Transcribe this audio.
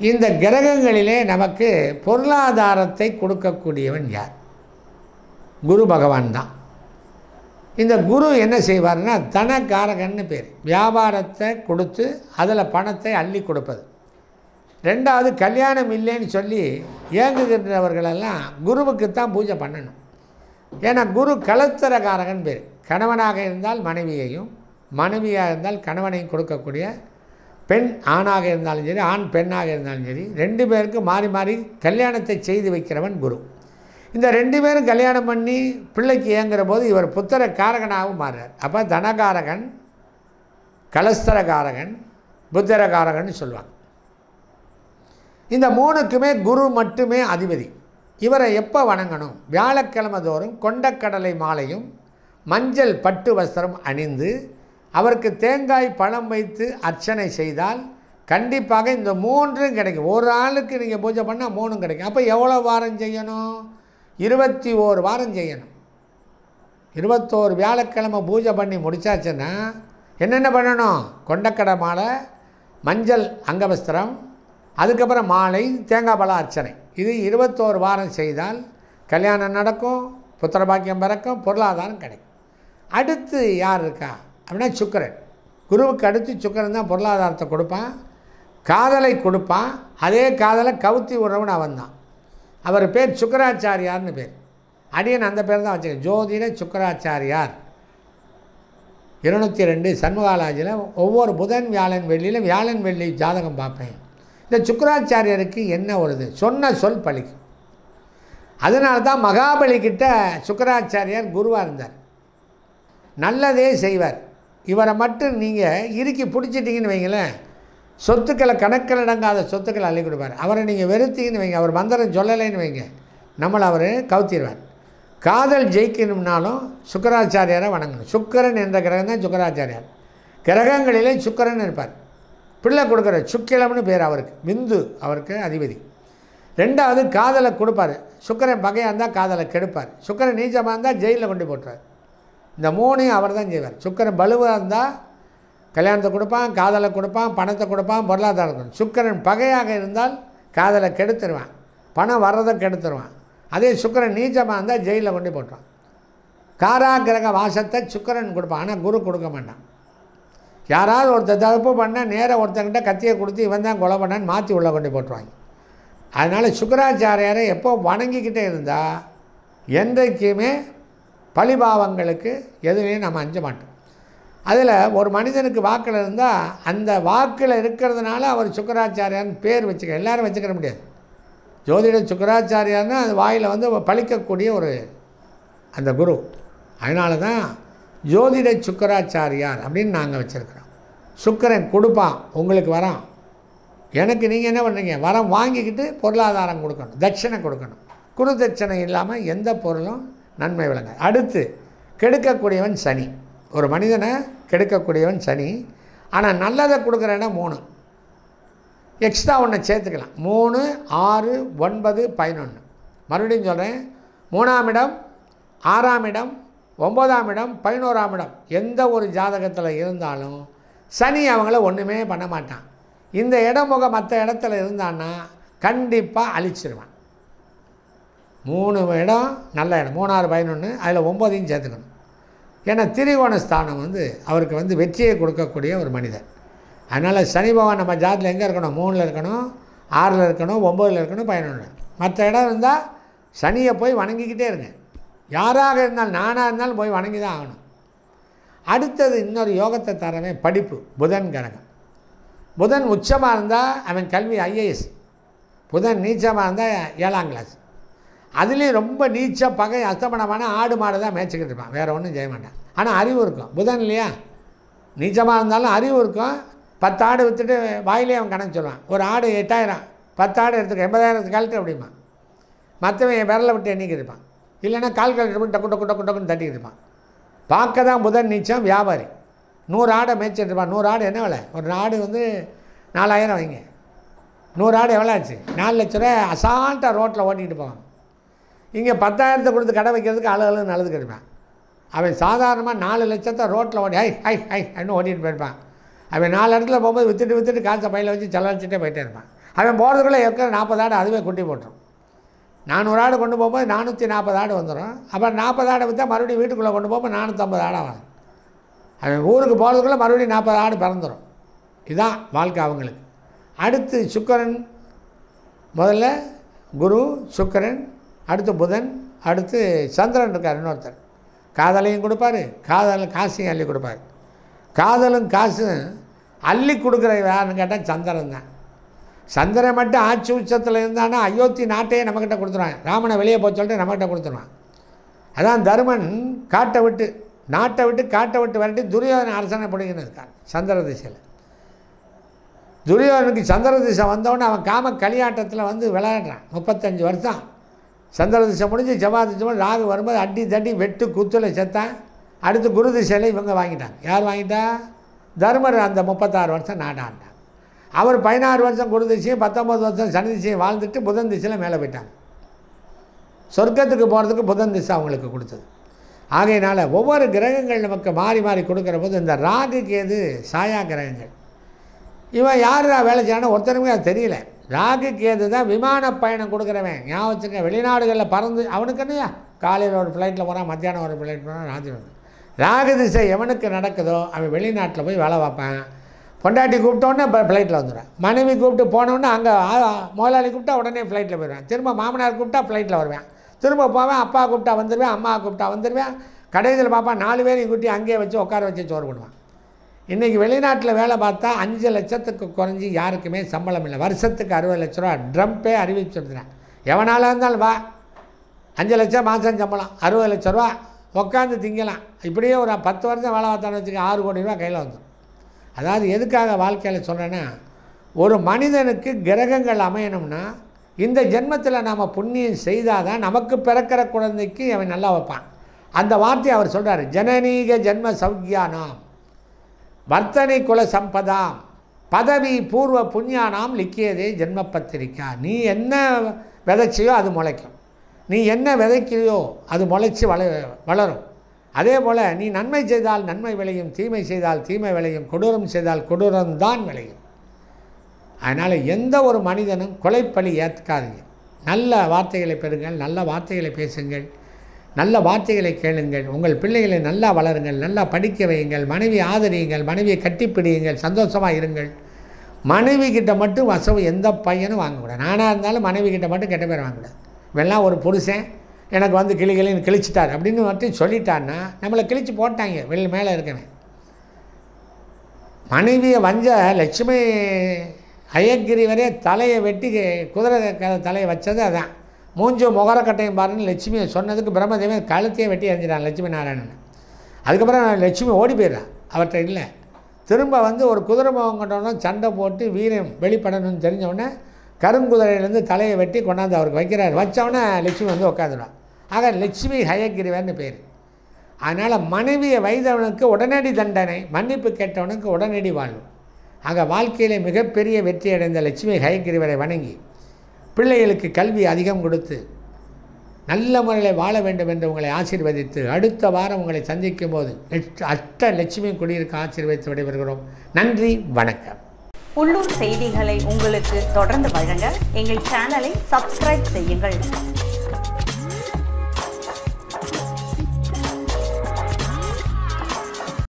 இந்த கிரகங்களிலே நமக்கு பொருளாதாரத்தை கொடுக்கக்கூடியவன் யார்? குரு பகவான் தான். இந்த குரு என்ன செய்வார்னா தனக்காரகன்னு பேர். வியாபாரத்தை கொடுத்து அதில் பணத்தை அள்ளி கொடுப்பது. ரெண்டாவது கல்யாணம் இல்லைன்னு சொல்லி இயங்குகின்றவர்களெல்லாம் குருவுக்கு தான் பூஜை பண்ணணும். ஏன்னா குரு கலத்தரகாரகன் பேர். கணவனாக இருந்தால் மனைவியையும் மனைவியாக இருந்தால் கணவனையும் கொடுக்கக்கூடிய பெண் ஆணாக இருந்தாலும் சரி ஆண் பெண்ணாக இருந்தாலும் சரி ரெண்டு பேருக்கும் மாறி மாறி கல்யாணத்தை செய்து வைக்கிறவன் குரு. இந்த ரெண்டு பேரும் கல்யாணம் பண்ணி பிள்ளைக்கு இயங்குற போது இவர் புத்திர காரகனாகவும் மாறுறார். அப்போ தனகாரகன் கலஸ்தரகாரகன் புத்திரகாரகன் சொல்லுவாங்க. இந்த மூணுக்குமே குரு மட்டுமே அதிபதி. இவரை எப்போ வணங்கணும்? வியாழக்கிழமை தோறும் கொண்டக்கடலை மாலையும் மஞ்சள் பட்டு வஸ்திரம் அணிந்து அவருக்கு தேங்காய் பழம் வைத்து அர்ச்சனை செய்தால் கண்டிப்பாக இந்த மூன்றும் கிடைக்கும். ஒரு ஆளுக்கு நீங்கள் பூஜை பண்ணால் மூணும் கிடைக்கும். அப்போ எவ்வளோ வாரம் செய்யணும்? இருபத்தி ஓரு வாரம் செய்யணும். இருபத்தோரு வியாழக்கிழமை பூஜை பண்ணி முடித்தாச்சுன்னா என்னென்ன பண்ணணும்? கொண்டக்கடை மாலை மஞ்சள் அங்கவஸ்திரம் அதுக்கப்புறம் மாலை தேங்காய் பழ அர்ச்சனை. இது இருபத்தோரு வாரம் செய்தால் கல்யாணம் நடக்கும் புத்திர பாக்கியம் பிறக்கும் பொருளாதாரம் கிடைக்கும். அடுத்து யார் இருக்கா? அப்படின்னா சுக்கரன். குருவுக்கு அடுத்து சுக்கரன் தான் பொருளாதாரத்தை கொடுப்பான். காதலை கொடுப்பான். அதே காதலை கவுத்தி உறவுன்னு அவன் தான் அவர் பேர் சுக்கராச்சாரியார்னு பேர். அடியன் அந்த பேர் தான் வச்சுக்க ஜோதிட சுக்கராச்சாரியார். இருநூற்றி ரெண்டு சண்முகாலாஜியில் ஒவ்வொரு புதன் வியாழன் வெள்ளியில் வியாழன் வெள்ளி ஜாதகம் பார்ப்பேன். இந்த சுக்கராச்சாரியருக்கு என்ன வருது சொன்ன சொல் பழிக்கும் அதனால தான் மகாபலி கிட்ட சுக்கராச்சாரியார் குருவாக இருந்தார். நல்லதே செய்வார். இவரை மட்டும் நீங்கள் இறுக்கி பிடிச்சிட்டிங்கன்னு வைங்களேன். சொத்துக்களை கணக்கில் அடங்காத சொத்துக்களை அள்ளி கொடுப்பார். அவரை நீங்கள் வெறுத்தீங்கன்னு வைங்க. அவர் மந்திரம் சொல்லலைன்னு வைங்க. நம்மளை அவர் கவுத்திடுவார் காதல் ஜெயிக்கணும்னாலும் சுக்கராச்சாரியாரை வணங்கணும். சுக்கரன் என்ற கிரகம் தான் சுக்கராச்சாரியார். கிரகங்களிலே சுக்கரன் இருப்பார். பிள்ளை கொடுக்குற சுக்கிலம்னு பேர் அவருக்கு. விந்து அவருக்கு அதிபதி. ரெண்டாவது காதலை கொடுப்பார். சுக்கரன் பகையாக இருந்தால் காதலை கெடுப்பார். சுக்கரன் நீச்சமாக இருந்தால் ஜெயிலில் கொண்டு போட்டுருவார். இந்த மூணையும் அவர் தான் செய்வார். சுக்கரன் பலுவாக இருந்தால் கல்யாணத்தை கொடுப்பான் காதலை கொடுப்பான் பணத்தை கொடுப்பான் பொருளாதாரம் கொடுப்பான். சுக்கரன் பகையாக இருந்தால் காதலை கெடுத்துருவான். பணம் வர்றதை கெடுத்துருவான். அதே சுக்கரன் நீச்சமாக இருந்தால் ஜெயிலில் கொண்டு போட்டுருவான். காராகிரக வாசத்தை சுக்கரன் கொடுப்பான். ஆனால் குரு கொடுக்க மாட்டான். யாராவது ஒருத்தர் தடுப்பு பண்ணால் நேராக ஒருத்தங்கிட்ட கத்தியை கொடுத்து இவன் தான் கொலை பண்ணான்னு மாற்றி உள்ளே கொண்டு போட்டுருவாங்க. அதனால் சுக்கராச்சாரியாரை எப்போ வணங்கிக்கிட்டே இருந்தால் என்றைக்குமே பழிபாவங்களுக்கு எதுலேயும் நம்ம அஞ்ச மாட்டோம். அதில் ஒரு மனிதனுக்கு வாக்கில் இருந்தால் அந்த வாக்கில் இருக்கிறதுனால அவர் சுக்கராச்சாரியான்னு பேர் வச்சுக்க எல்லாரும் வச்சுக்கிற முடியாது. ஜோதிட சுக்கராச்சாரியார்னா அது வாயில் வந்து பழிக்கக்கூடிய ஒரு அந்த குரு. அதனால தான் ஜோதிட சுக்கராச்சாரியார் அப்படின்னு நாங்கள் வச்சுருக்கிறோம். சுக்கரன் கொடுப்பான் உங்களுக்கு வரான். எனக்கு நீங்கள் என்ன பண்ணுறீங்க வரம் வாங்கிக்கிட்டு பொருளாதாரம் கொடுக்கணும் தட்சணை கொடுக்கணும். குரு தட்சணை இல்லாமல் எந்த பொருளும் நன்மை விளங்க. அடுத்து கெடுக்கக்கூடியவன் சனி. ஒரு மனிதனை கெடுக்கக்கூடியவன் சனி. ஆனால் நல்லதை கொடுக்குற இடம் மூணு. எக்ஸ்ட்ரா ஒன்று சேர்த்துக்கலாம். மூணு ஆறு ஒன்பது பதினொன்று மறுபடியும் சொல்கிறேன் மூணாம் இடம் ஆறாம் இடம் ஒம்பதாம் இடம் பதினோராம் இடம். எந்த ஒரு ஜாதகத்தில் இருந்தாலும் சனி அவங்கள ஒன்றுமே பண்ண மாட்டான். இந்த இடமுக மற்ற இடத்துல இருந்தான்னா கண்டிப்பாக அழிச்சிருவான். மூணு இடம் நல்ல இடம். மூணாறு பதினொன்று அதில் ஒம்பதையும் சேர்த்துக்கணும். ஏன்னா திரிகோண ஸ்தானம் வந்து அவருக்கு வந்து வெற்றியை கொடுக்கக்கூடிய ஒரு மனிதன் அதனால் சனி பகவான் நம்ம ஜாதியில் எங்கே இருக்கணும்? மூணில் இருக்கணும் ஆறில் இருக்கணும் ஒம்போதில் இருக்கணும் பதினொன்று மற்ற இடம் இருந்தால் சனியை போய் வணங்கிக்கிட்டே இருங்க. யாராக இருந்தாலும் நானாக இருந்தாலும் போய் வணங்கி தான் ஆகணும். அடுத்தது இன்னொரு யோகத்தை தரவே படிப்பு புதன் கிரகம். புதன் உச்சமாக இருந்தால் அவன் கல்வி ஐஏஎஸ் புதன் நீச்சமாக இருந்தால் ஏழாம் கிளாஸ் அதுலேயும் ரொம்ப நீச்ச பகை அஸ்தமனமான ஆடு மாடு தான் மேய்ச்சிக்கிட்டு இருப்பான். வேறு ஒன்றும் செய்ய மாட்டான். ஆனால் அறிவு இருக்கும். புதன் இல்லையா? நீச்சமாக இருந்தாலும் அறிவு இருக்கும். பத்து ஆடு விற்றுட்டு வாயிலே அவன் கணக்கு சொல்லுவான். ஒரு ஆடு எட்டாயிரம் பத்து ஆடு எடுத்துக்க எண்பதாயிரத்துக்கு கழட்டு அப்படிமா மற்றவன் என் விரலை விட்டு எண்ணிக்கிட்டு இருப்பான். இல்லைன்னா கால் கழட்டு பண்ணி டக்கு டக்கு டக்கு டக்குன்னு தட்டிக்கிட்டு இருப்பான். பார்க்க தான் புதன் நீச்சம் வியாபாரி. நூறு ஆடை மேய்ச்சிட்டு இருப்பான். நூறு ஆடு என்ன விலை? ஒரு ஆடு வந்து நாலாயிரம் வைங்க. நூறு ஆடு எவ்வளோ ஆச்சு? நாலு லட்ச ரூபா அசால்ட்டாக ரோட்டில் ஓட்டிகிட்டு போவான். இங்கே பத்தாயிரத்தை கொடுத்து கடை வைக்கிறதுக்கு ஆளு நல்லது கிடைப்பான் அவன் சாதாரணமாக நாலு லட்சத்தை ரோட்டில் ஓடி ஹை ஹை ஹை அப்படின்னு ஓட்டிகிட்டு போயிருப்பான். அவன் நாலு இடத்துல போகும்போது விற்றுட்டு விற்றுட்டு காசை பையில் வச்சு செலவழிச்சிட்டே போயிட்டே இருப்பான். அவன் போகிறதுக்குள்ளே ஏற்கனவே நாற்பது ஆடு அதுவே குட்டி போட்டுரும். நானூறு ஆடு கொண்டு போகும்போது நானூற்றி நாற்பது ஆடு வந்துடும் அப்புறம் நாற்பது ஆடை விற்றா மறுபடியும் வீட்டுக்குள்ளே கொண்டு போகும்போது நானூற்றம்பது ஆடாக வரும். அவன் ஊருக்கு போகிறதுக்குள்ளே மறுபடியும் நாற்பது ஆடு பிறந்துடும் இதுதான் வாழ்க்கை அவங்களுக்கு. அடுத்து சுக்கரன் முதல்ல குரு சுக்கரன் அடுத்து புதன் அடுத்து சந்திரன் இருக்கார் இன்னொருத்தர். காதலையும் கொடுப்பாரு காதலும் காசையும் அள்ளி கொடுப்பாரு. காதலும் காசும் அள்ளி கொடுக்குற யாருன்னு கேட்டால் சந்திரன் தான். சந்திரன் மட்டும் ஆட்சி உச்சத்தில் இருந்தானா அயோத்தி நாட்டையே நம்மக்கிட்ட கொடுத்துருவான். ராமனை வெளியே போக சொல்லிட்டு நம்மக்கிட்ட கொடுத்துருவான். அதான் தருமன் காட்டை விட்டு நாட்டை விட்டு காட்டை விட்டு விரட்டி துரியோதன அரசனை பிடிக்கணும் இருக்கான் சந்திர திசையில். துரியோதனுக்கு சந்திர திசை வந்தவொடனே அவன் காம களியாட்டத்தில் வந்து விளையாடுறான். முப்பத்தஞ்சு வருஷம். சந்திர திசை முடிஞ்சு செவ்வாய் திசை முடிஞ்சு ராகு வரும்போது அடி தட்டி வெட்டு குத்துல செத்தான். அடுத்து குரு திசையில் இவங்க வாங்கிட்டாங்க. யார் வாங்கிட்டா? தர்மர் அந்த முப்பத்தாறு வருஷம் நாடாண்டான் அவர் பதினாறு வருஷம் குரு திசையும் பத்தொம்பது வருஷம் சனி திசையும் வாழ்ந்துட்டு புதன் திசையில் மேலே போயிட்டாங்க. சொர்க்கத்துக்கு போகிறதுக்கு புதன் திசை அவங்களுக்கு கொடுத்தது. ஆகையினால் ஒவ்வொரு கிரகங்கள் நமக்கு மாறி மாறி கொடுக்குற போது இந்த ராகு கேது சாயா கிரகங்கள். இவன் யார் வேலை செய்யணும் ஒருத்தருமே அது தெரியல. ராகு கேது தான் விமான பயணம் கொடுக்குறவன். ஞாபகம் வச்சுக்க வெளிநாடுகளில் பறந்து அவனுக்கு என்னையா காலையில் ஒரு ஃப்ளைட்டில் போகிறான் மத்தியானம் ஒரு ஃப்ளைட் போகிறான் ராஜி ராகு திசை எவனுக்கு நடக்குதோ அவன் வெளிநாட்டில் போய் வேலை பார்ப்பான். பொண்டாட்டி கூப்பிட்டோன்னே இப்போ ஃப்ளைட்டில் வந்துடுவேன் மனைவி கூப்பிட்டு போனோன்னே அங்கே முதலாளி கூப்பிட்டா உடனே ஃப்ளைட்டில் போயிடுவேன். திரும்ப மாமனார் கூப்பிட்டா ஃப்ளைட்டில் வருவேன். திரும்ப போவேன் அப்பா கூப்பிட்டா வந்துடுவேன் அம்மா கூப்பிட்டா வந்துடுவேன் கடைசியில் பார்ப்பான் நாலு பேரையும் கூட்டி அங்கேயே வச்சு உட்கார வச்சு சோறு பண்ணுவேன் இன்றைக்கி வெளிநாட்டில் வேலை பார்த்தா அஞ்சு லட்சத்துக்கு குறைஞ்சி யாருக்குமே சம்பளம் இல்லை. வருஷத்துக்கு அறுபது லட்ச ரூபா. ட்ரம்ப்பே அறிவிச்சிருந்தேன் எவனால இருந்தாலும் வா. அஞ்சு லட்சம் மாதம் சம்பளம். அறுபது லட்ச ரூபா. உட்காந்து திங்கலாம். இப்படியே ஒரு பத்து வருஷம் வேலை பார்த்தான்னு வச்சுக்க ஆறு கோடி ரூபா கையில் வந்துடும் அதாவது எதுக்காக வாழ்க்கையில் சொல்கிறேன்னா ஒரு மனிதனுக்கு கிரகங்கள் அமையணும்னா இந்த ஜென்மத்தில் நாம் புண்ணியம் செய்தால் தான் நமக்கு பிறக்கிற குழந்தைக்கு அவன் நல்லா வைப்பான். அந்த வார்த்தையை அவர் சொல்கிறார் ஜனனீக ஜென்ம சௌக்கியானாம் வர்த்தனை குல சம்பதாம். பதவி பூர்வ புண்ணியானாம் லிக்கியதே ஜென்ம பத்திரிக்கா நீ என்ன விதைச்சியோ அது முளைக்கும். நீ என்ன விதைக்கிறியோ அது முளைச்சி வள வளரும். அதே போல் நீ நன்மை செய்தால் நன்மை விளையும் தீமை செய்தால் தீமை விளையும் கொடூரம் செய்தால் கொடூரம் தான் விளையும். அதனால் எந்த ஒரு மனிதனும் கொலைப்பழி ஏற்காதீங்க நல்ல வார்த்தைகளை பெறுங்கள் நல்ல வார்த்தைகளை பேசுங்கள். நல்ல வார்த்தைகளை கேளுங்கள். உங்கள் பிள்ளைகளை நல்லா வளருங்கள். நல்லா படிக்க வையுங்கள். மனைவி ஆதரியுங்கள். மனைவியை கட்டிப்பிடியுங்கள். சந்தோஷமாக இருங்கள். மனைவி கிட்ட மட்டும் வசவு எந்த பையனும் வாங்கக்கூடாது. நானாக இருந்தாலும் மனைவி கிட்ட மட்டும் கெட்ட பேர் வாங்கக்கூடாது. இவெல்லாம் ஒரு புருஷன். எனக்கு வந்து கிளி கிளின்னு கிழிச்சிட்டார் அப்படின்னு மட்டும் சொல்லிட்டான்னா நம்மளை கிழிச்சு போட்டாங்க. வெளில மேலே இருக்கவன். மனைவியை வஞ்ச லட்சுமி அயக்கிரி வரைய தலையை வெட்டி குதிரை க- தலையை வச்சது அதான். மூஞ்சு முகரக்கட்டையும் பாருன்னு லட்சுமியை சொன்னதுக்கு பிரம்மதேவன் கழுத்தையே வெட்டி எறிஞ்சிட்டான் லட்சுமி நாராயணன். அதுக்கப்புறம் லட்சுமி ஓடி போயிடுறான் அவர்கிட்ட இல்லை. திரும்ப வந்து ஒரு குதிரை முகம் கொண்டவன சண்டை போட்டு வீரம் வெளிப்படணும்னு தெரிஞ்சவுடனே கருங்குதிரையிலேருந்து தலையை வெட்டி கொண்டாந்து அவருக்கு வைக்கிறார். வச்சவொடனே லட்சுமி வந்து உட்காந்துருவான் ஆக லட்சுமி ஹயக்கிரிவர்னு பேர். அதனால் மனைவியை வைத்தவனுக்கு உடனடி தண்டனை மன்னிப்பு கேட்டவனுக்கு உடனடி வாழ்வு. ஆக வாழ்க்கையிலே மிகப்பெரிய வெற்றி அடைந்த லட்சுமி ஹயக்கிரிவரை வணங்கி பிள்ளைகளுக்கு கல்வி அதிகம் கொடுத்து நல்ல முறையில் வாழ வேண்டும் என்று உங்களை ஆசீர்வதித்து அடுத்த வாரம் உங்களை சந்திக்கும் போது லட்ச- அஷ்ட லட்சுமி குடியிருக்க ஆசீர்வதித்து விடைபெறுகிறோம். நன்றி வணக்கம். உள்ளூர் செய்திகளை உங்களுக்கு தொடர்ந்து வழங்க எங்கள் சேனலை சப்ஸ்கிரைப் செய்யுங்கள்.